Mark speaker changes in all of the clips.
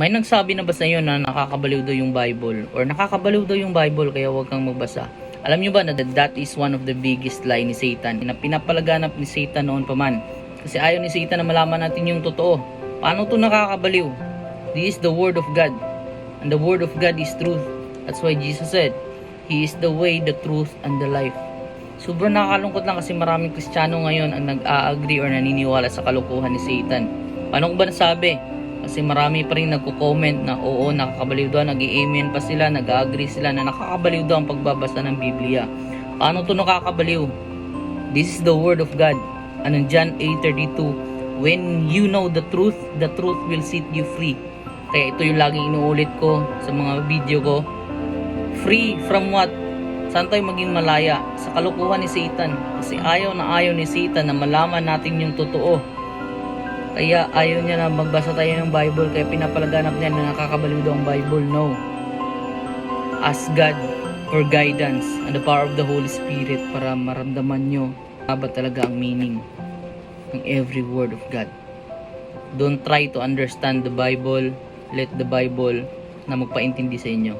Speaker 1: May nagsabi na ba sa iyo na nakakabaliw daw yung Bible or nakakabaliw daw yung Bible kaya huwag kang magbasa? Alam niyo ba na that is one of the biggest lie ni Satan na pinapalaganap ni Satan noon pa man. Kasi ayaw ni Satan na malaman natin yung totoo. Paano to nakakabaliw? This is the word of God. And the word of God is truth. That's why Jesus said, He is the way, the truth, and the life. Sobrang nakakalungkot lang kasi maraming Kristiyano ngayon ang nag-a-agree or naniniwala sa kalukuhan ni Satan. Paano ko ba nasabi? Kasi marami pa rin nagko-comment na oo, nakakabaliw daw, nag amen pa sila, nag-agree sila na nakakabaliw daw ang pagbabasa ng Biblia. Paano to nakakabaliw? This is the word of God. Anong John 8.32 When you know the truth, the truth will set you free. Kaya ito yung laging inuulit ko sa mga video ko. Free from what? Saan tayo maging malaya? Sa kalukuhan ni Satan. Kasi ayaw na ayaw ni Satan na malaman natin yung totoo. Kaya ayaw niya na magbasa tayo ng Bible kaya pinapalaganap niya na nakakabaliw daw ang Bible. No. Ask God for guidance and the power of the Holy Spirit para maramdaman nyo ba talaga ang meaning ng every word of God. Don't try to understand the Bible. Let the Bible na magpaintindi sa inyo.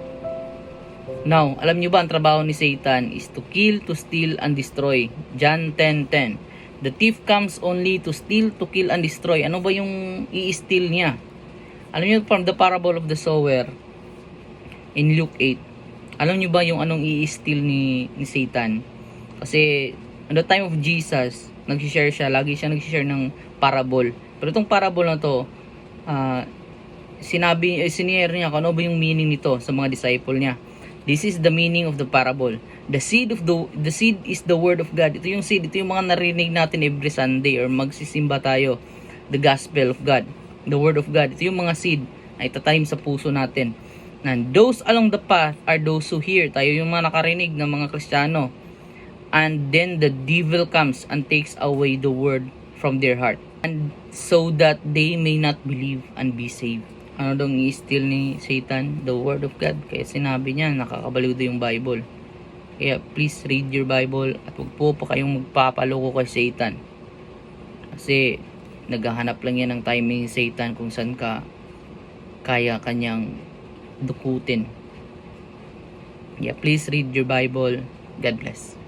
Speaker 1: Now, alam niyo ba ang trabaho ni Satan is to kill, to steal, and destroy. John 10.10 The thief comes only to steal, to kill, and destroy. Ano ba yung i-steal niya? Alam niyo from the parable of the sower in Luke 8. Alam niyo ba yung anong i-steal ni, ni Satan? Kasi at the time of Jesus, nag-share siya, lagi siya nag-share ng parable. Pero itong parable na to, ah, sinabi, eh, sinare niya kung ano ba yung meaning nito sa mga disciple niya. This is the meaning of the parable. The seed of the the seed is the word of God. Ito yung seed, ito yung mga narinig natin every Sunday or magsisimba tayo. The gospel of God, the word of God. Ito yung mga seed na itatanim sa puso natin. And those along the path are those who hear. Tayo yung mga nakarinig ng mga Kristiyano. And then the devil comes and takes away the word from their heart. And so that they may not believe and be saved. Ano daw i-steal ni Satan? The word of God. Kaya sinabi niya, nakakabaliw daw yung Bible. Kaya please read your Bible at huwag po pa kayong magpapaloko kay Satan. Kasi naghahanap lang yan ng timing ni Satan kung saan ka kaya kanyang dukutin. Yeah, please read your Bible. God bless.